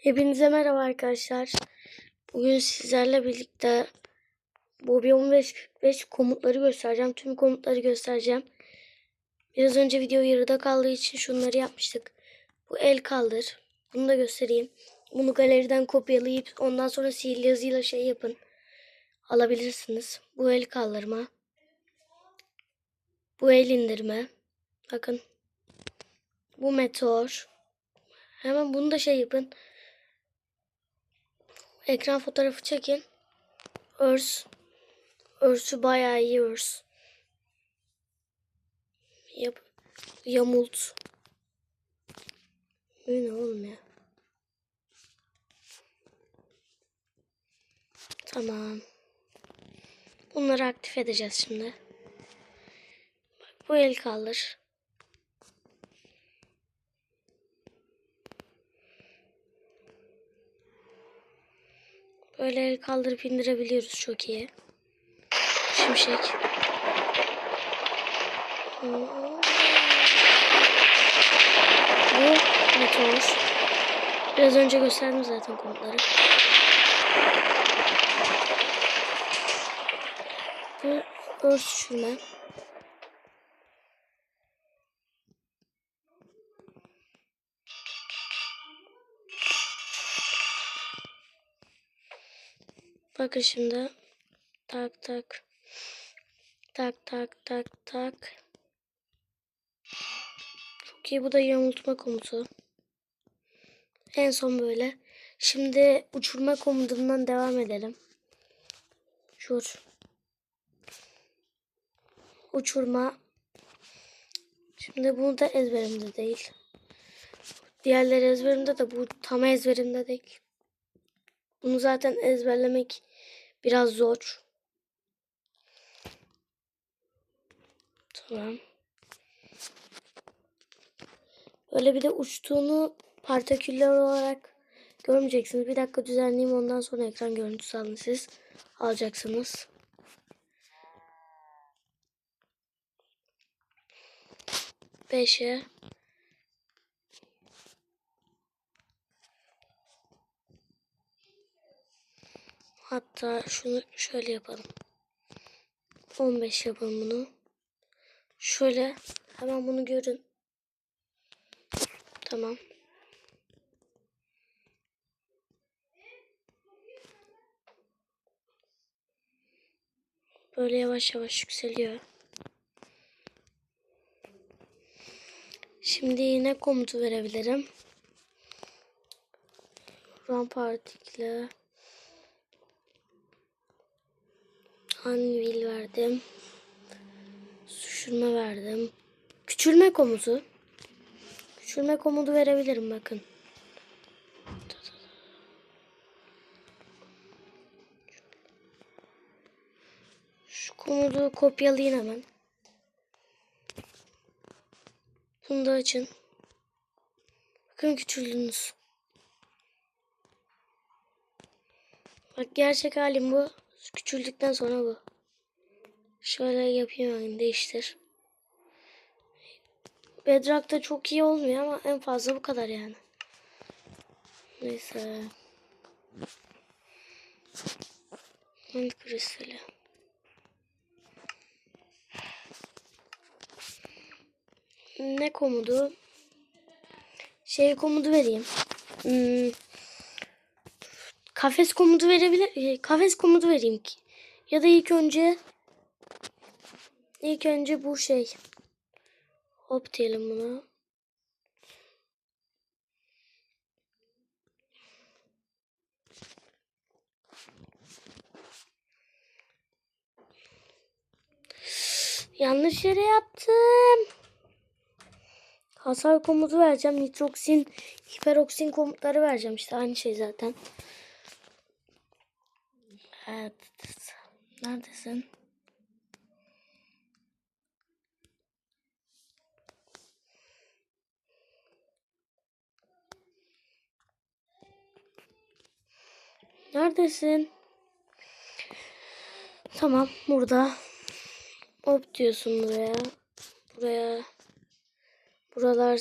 Hepinize merhaba arkadaşlar. Bugün sizlerle birlikte Bobby 1545 komutları göstereceğim. Tüm komutları göstereceğim. Biraz önce video yarıda kaldığı için şunları yapmıştık. Bu el kaldır. Bunu da göstereyim. Bunu galeriden kopyalayıp ondan sonra sihirli yazıyla şey yapın. Alabilirsiniz. Bu el kaldırma. Bu el indirme. Bakın. Bu meteor. Hemen bunu da şey yapın. Ekran fotoğrafı çekin. Örs. Örsü bayağı iyi örs. Yap. Yamult. Bu ne oğlum ya? Tamam. Bunları aktif edeceğiz şimdi. Bak bu el kaldır. Böyle kaldırıp indirebiliyoruz çok iyi. Şimşek. Bu meteor. Biraz önce gösterdim zaten komutları. Bu örs düşürme. Bakın şimdi. Tak tak. Tak tak tak tak. Çok iyi bu da yamultma komutu. En son böyle. Şimdi uçurma komutundan devam edelim. Uçur. Uçurma. Şimdi bunu da ezberimde değil. Diğerleri ezberimde de bu tam ezberimde değil. Bunu zaten ezberlemek biraz zor. Tamam. Böyle bir de uçtuğunu partiküller olarak görmeyeceksiniz. Bir dakika düzenleyeyim ondan sonra ekran görüntüsü alın siz alacaksınız. Beşe. Hatta şunu şöyle yapalım. 15 yapalım bunu. Şöyle hemen bunu görün. Tamam. Böyle yavaş yavaş yükseliyor. Şimdi yine komutu verebilirim. Run partikle. Anvil verdim. Suşurma verdim. Küçülme komutu. Küçülme komutu verebilirim bakın. Şu komutu kopyalayın hemen. Bunu da açın. Bakın küçüldünüz. Bak gerçek halim bu. Küçüldükten sonra bu. Şöyle yapayım değiştir. Bedrock'ta çok iyi olmuyor ama en fazla bu kadar yani. Neyse. Hand kristali. Ne komudu? Şey komudu vereyim. Hmm. Kafes komutu verebilir. e, Kafes komutu vereyim ki. Ya da ilk önce ilk önce bu şey. Hop diyelim buna. Yanlış yere yaptım. Hasar komutu vereceğim. Nitroksin, hiperoksin komutları vereceğim. İşte aynı şey zaten. Evet. Neredesin? Neredesin? Tamam burada. Hop diyorsun buraya. Buraya. Buralar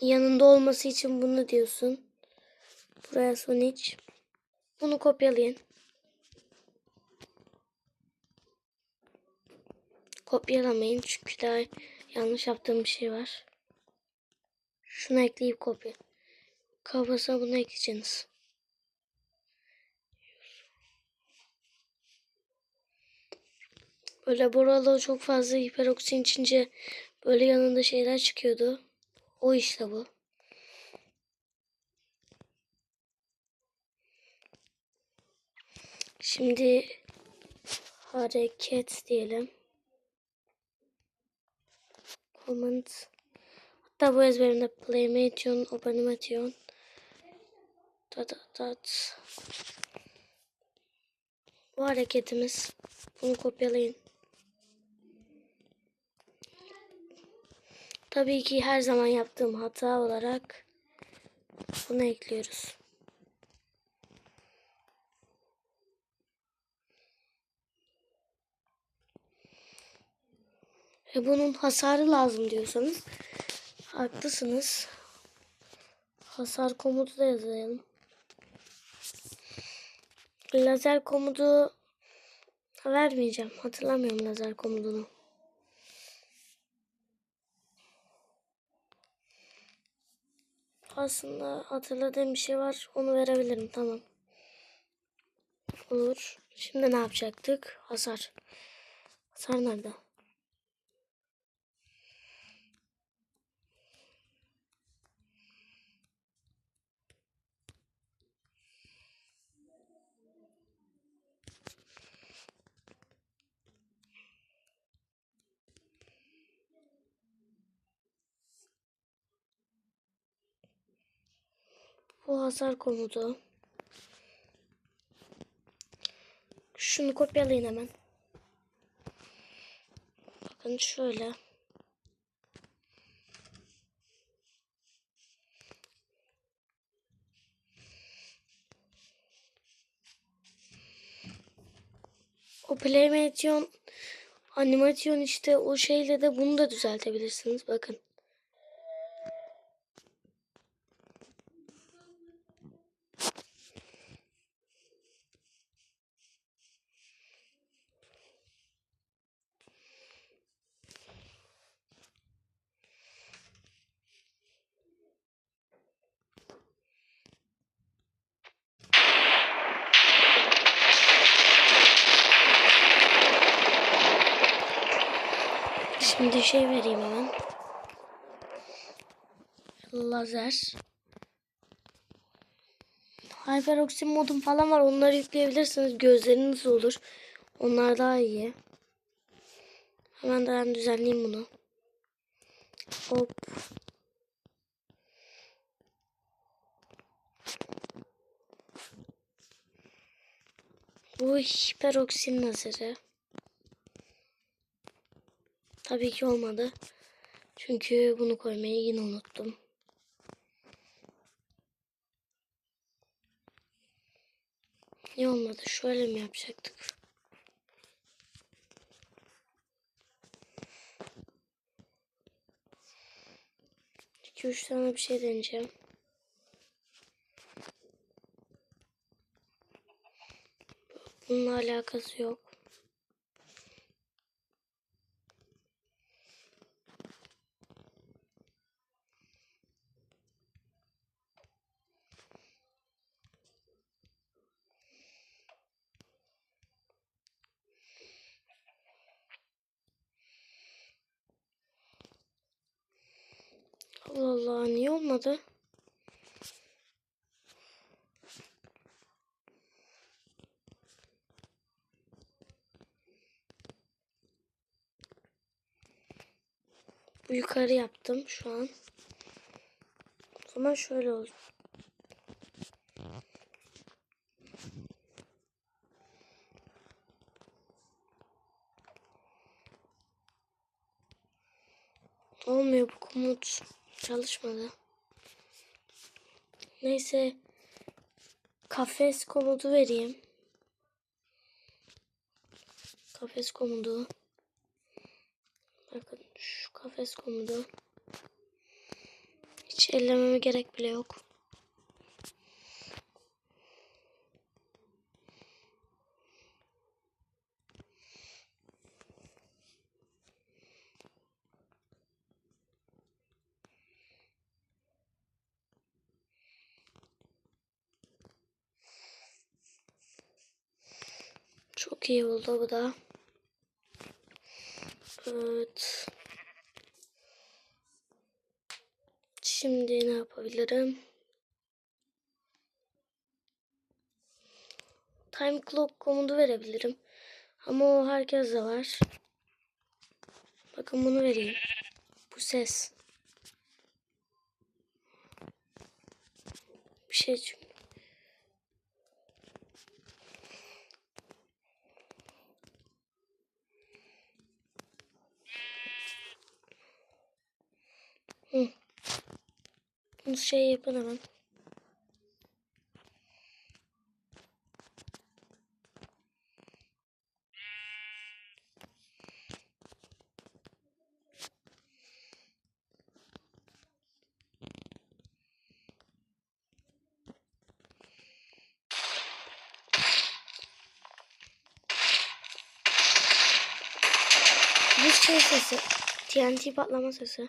yanında olması için bunu diyorsun. Buraya Sonic. Bunu kopyalayın. Kopyalamayın çünkü daha yanlış yaptığım bir şey var. Şunu ekleyip kopya. Kafasına bunu ekleyeceksiniz. Böyle buralı çok fazla hiperoksin içince böyle yanında şeyler çıkıyordu. O işte bu. Şimdi hareket diyelim. Comment. Hatta bu ezberimde playmation, openimation. Dat dat. Bu hareketimiz. Bunu kopyalayın. Tabii ki her zaman yaptığım hata olarak bunu ekliyoruz. E bunun hasarı lazım diyorsanız haklısınız. Hasar komutu da yazalım. Lazer komutu vermeyeceğim. Hatırlamıyorum lazer komutunu. Aslında hatırladığım bir şey var. Onu verebilirim. Tamam. Olur. Şimdi ne yapacaktık? Hasar. Hasar nerede? Bu hasar komutu. Şunu kopyalayın hemen. Bakın şöyle. O playmation animasyon işte o şeyle de bunu da düzeltebilirsiniz. Bakın. Şimdi şey vereyim hemen. Lazer. Hyperoxin modum falan var. Onları yükleyebilirsiniz. Gözleriniz olur. Onlar daha iyi. Hemen de ben düzenleyeyim bunu. Hop. Bu hiperoksin lazeri. Tabii ki olmadı. Çünkü bunu koymayı yine unuttum. Niye olmadı? Şöyle mi yapacaktık? İki üç tane bir şey deneyeceğim. Bununla alakası yok. Allah Allah niye olmadı? Bu yukarı yaptım şu an. O zaman şöyle oldu. Olmuyor bu komut. Çalışmadı. Neyse. Kafes komutu vereyim. Kafes komutu. Pes komudu. Hiç ellememe gerek bile yok. Çok iyi oldu bu da. Evet. Yapabilirim? Time clock komutu verebilirim. Ama o herkeste var. Bakın bunu vereyim. Bu ses. Bir şey çünkü. Bunu şey yapın hemen. Bu şey sesi. TNT patlama sesi.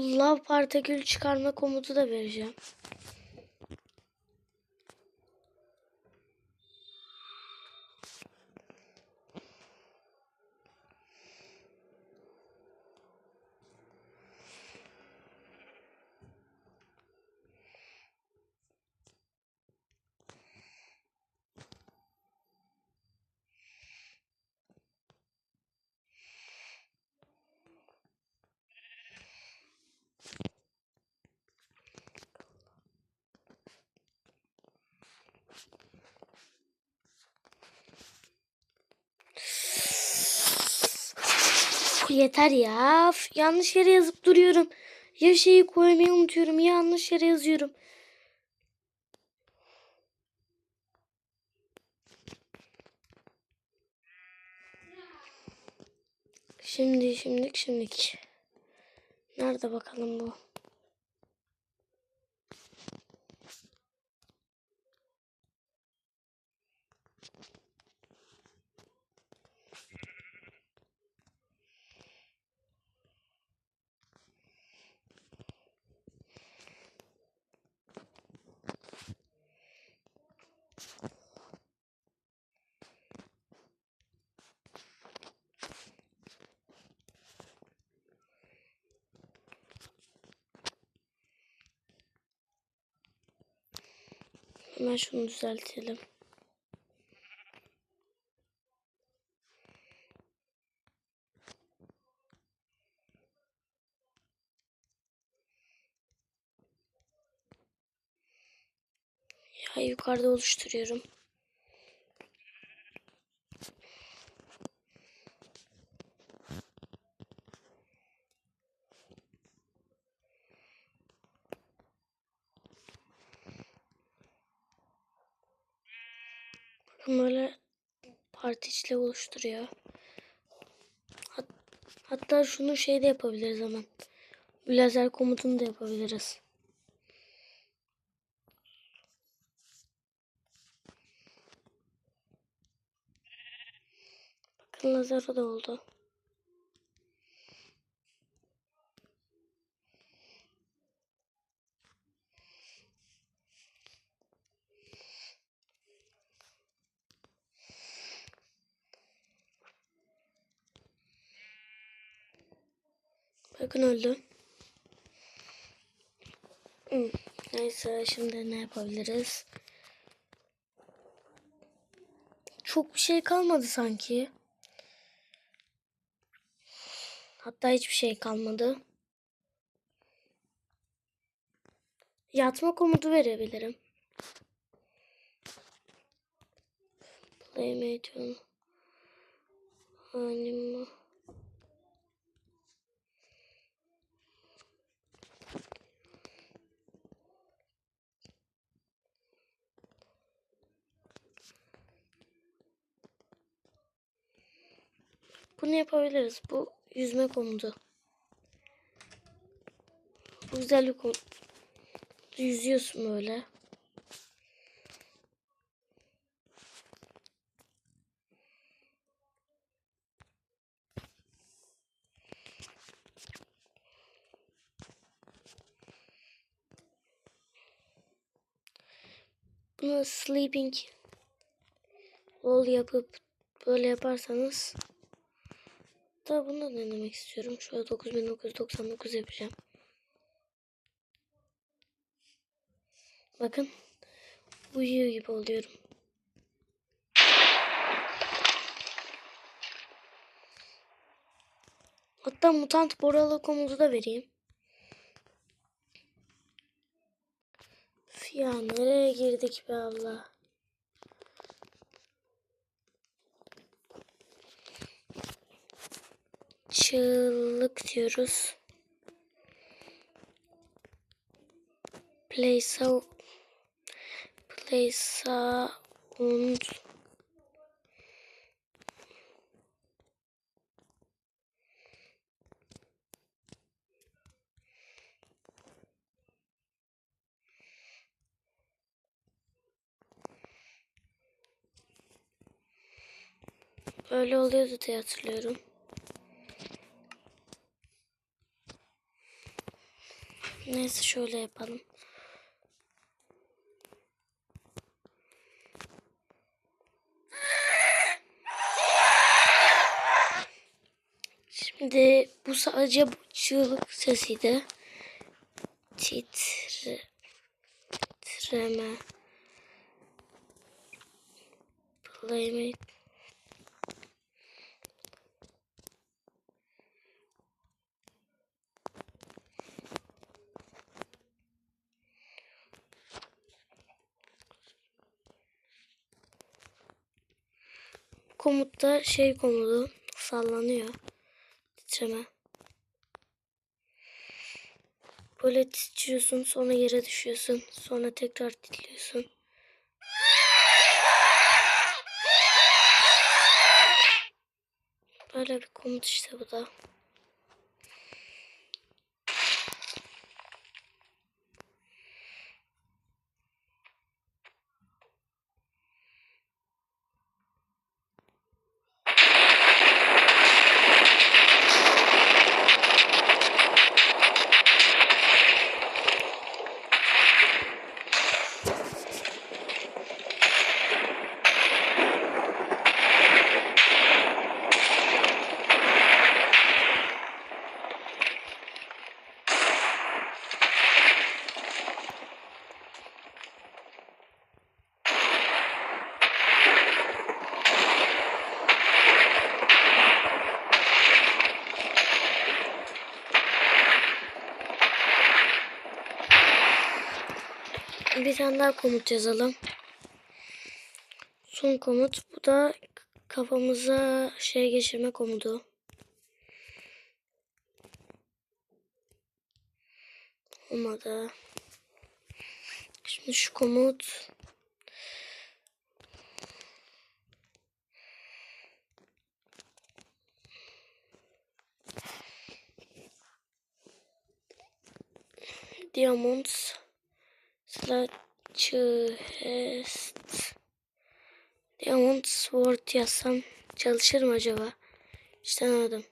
Lav partikül çıkarma komutu da vereceğim. Yeter ya. Üf, yanlış yere yazıp duruyorum. Ya şeyi koymayı unutuyorum ya yanlış yere yazıyorum. Şimdi şimdilik şimdilik. Nerede bakalım bu? Hemen şunu düzeltelim. Ya yukarıda oluşturuyorum. Böyle partiçle oluşturuyor. Hat hatta şunu şey de yapabiliriz hemen. Lazer komutunu da yapabiliriz. Bakın lazer da oldu. Bakın öldü. Neyse şimdi ne yapabiliriz? Çok bir şey kalmadı sanki. Hatta hiçbir şey kalmadı. Yatma komutu verebilirim. Playmate Anima. Bunu yapabiliriz. Bu yüzme komutu. Bu güzel bir komut. Yüzüyorsun böyle. Bunu sleeping wall yapıp böyle yaparsanız da bunu da denemek istiyorum. Şöyle 9999 yapacağım. Bakın uyuyor gibi oluyorum. Hatta mutant boralı komutu da vereyim. Ya nereye girdik be Allah. Çığlık diyoruz. Play sound. Play sound. Öyle oluyordu diye hatırlıyorum. Neyse şöyle yapalım. Şimdi bu sadece bu çığlık sesiydi. Titre, titreme. Playmate. Komutta şey komutu sallanıyor. Titreme. Böyle titriyorsun sonra yere düşüyorsun. Sonra tekrar titriyorsun. Böyle bir komut işte bu da. Bir tane daha komut yazalım. Son komut. Bu da kafamıza şey geçirme komutu. Olmadı. Şimdi şu komut. Diamonds. Sludgest. Diamond Sword yazsam çalışır mı acaba? İşte anladım.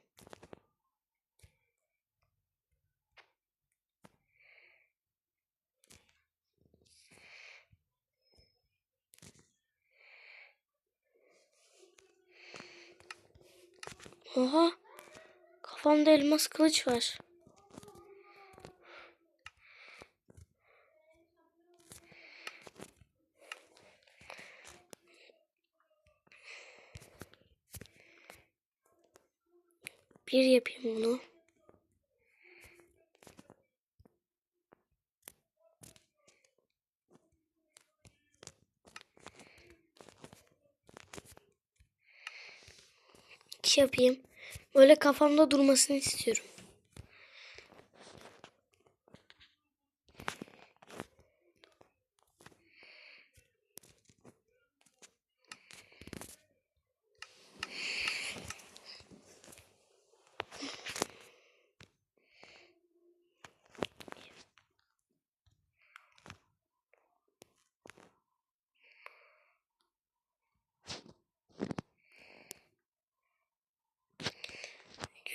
Oha. Kafamda elmas kılıç var. Bir yapayım bunu. İki yapayım. Böyle kafamda durmasını istiyorum.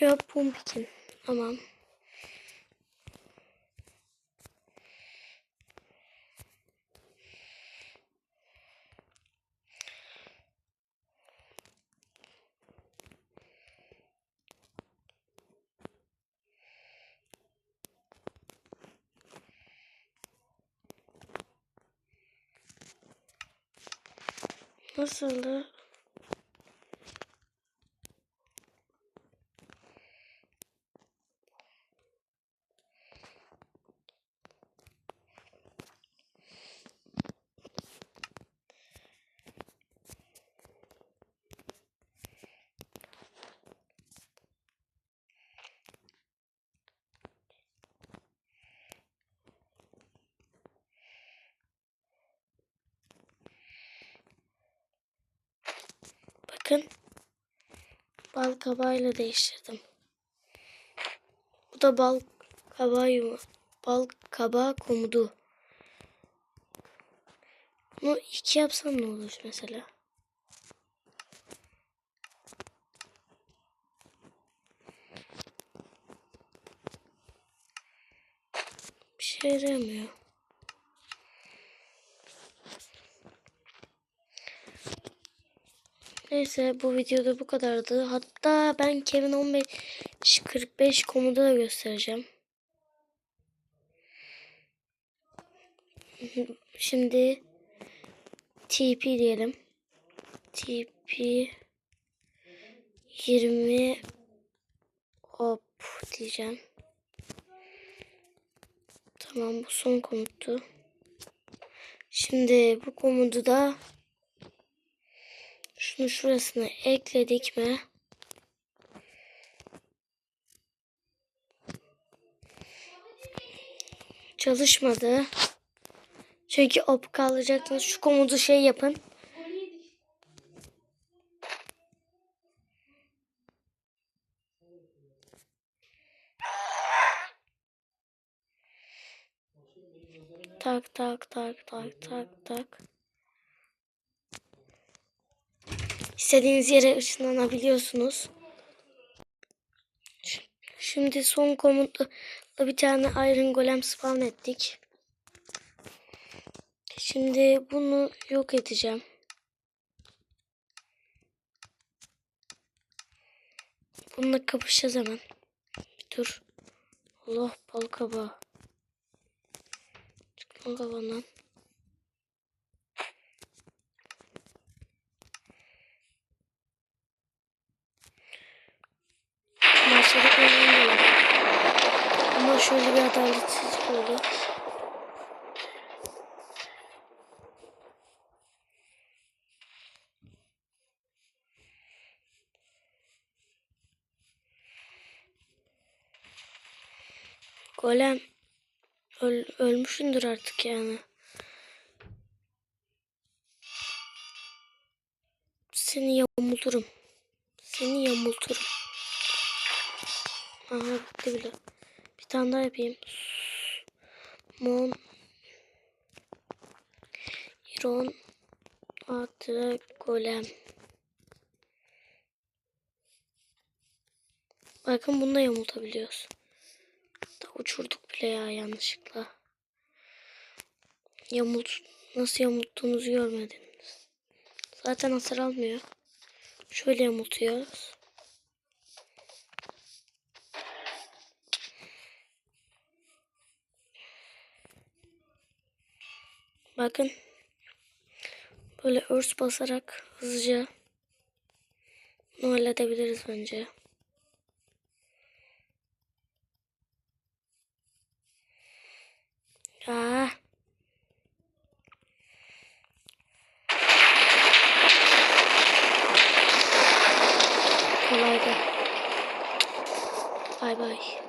Ya pumpikin. Tamam. Nasıldı? Bakın. Bal kabağıyla değiştirdim. Bu da bal kabağı yuma- bal kabağı komudu. Bunu iki yapsam ne olur mesela? Bir şey yaramıyor. Neyse bu videoda bu kadardı. Hatta ben Kevin 15 45 komuda da göstereceğim. Şimdi TP diyelim. TP 20 hop diyeceğim. Tamam bu son komuttu. Şimdi bu komutu da şunu şurasına ekledik mi? Çalışmadı. Çünkü op kalacaktınız. Şu komutu şey yapın. Tak tak tak tak tak tak. İstediğiniz yere ışınlanabiliyorsunuz. Şimdi son komutla bir tane Iron Golem spawn ettik. Şimdi bunu yok edeceğim. Bununla kapışacağız hemen. Bir dur. Allah bal kabağı. Çık lan. Şöyle bir adaletsizlik oldu. Golem öl, ölmüşündür artık yani. Seni yamulturum. Seni yamulturum. Aha bitti bile. Tane yapayım. Mon Iron Atre Golem. Bakın bununla yamultabiliyoruz. Da uçurduk bile ya yanlışlıkla. Yamult nasıl yamulttuğumuzu görmediniz. Zaten hasar almıyor. Şöyle yamultuyoruz. Bakın. Böyle örs basarak hızlıca bunu halledebiliriz bence. Aa. Kolaydı. Bay bay.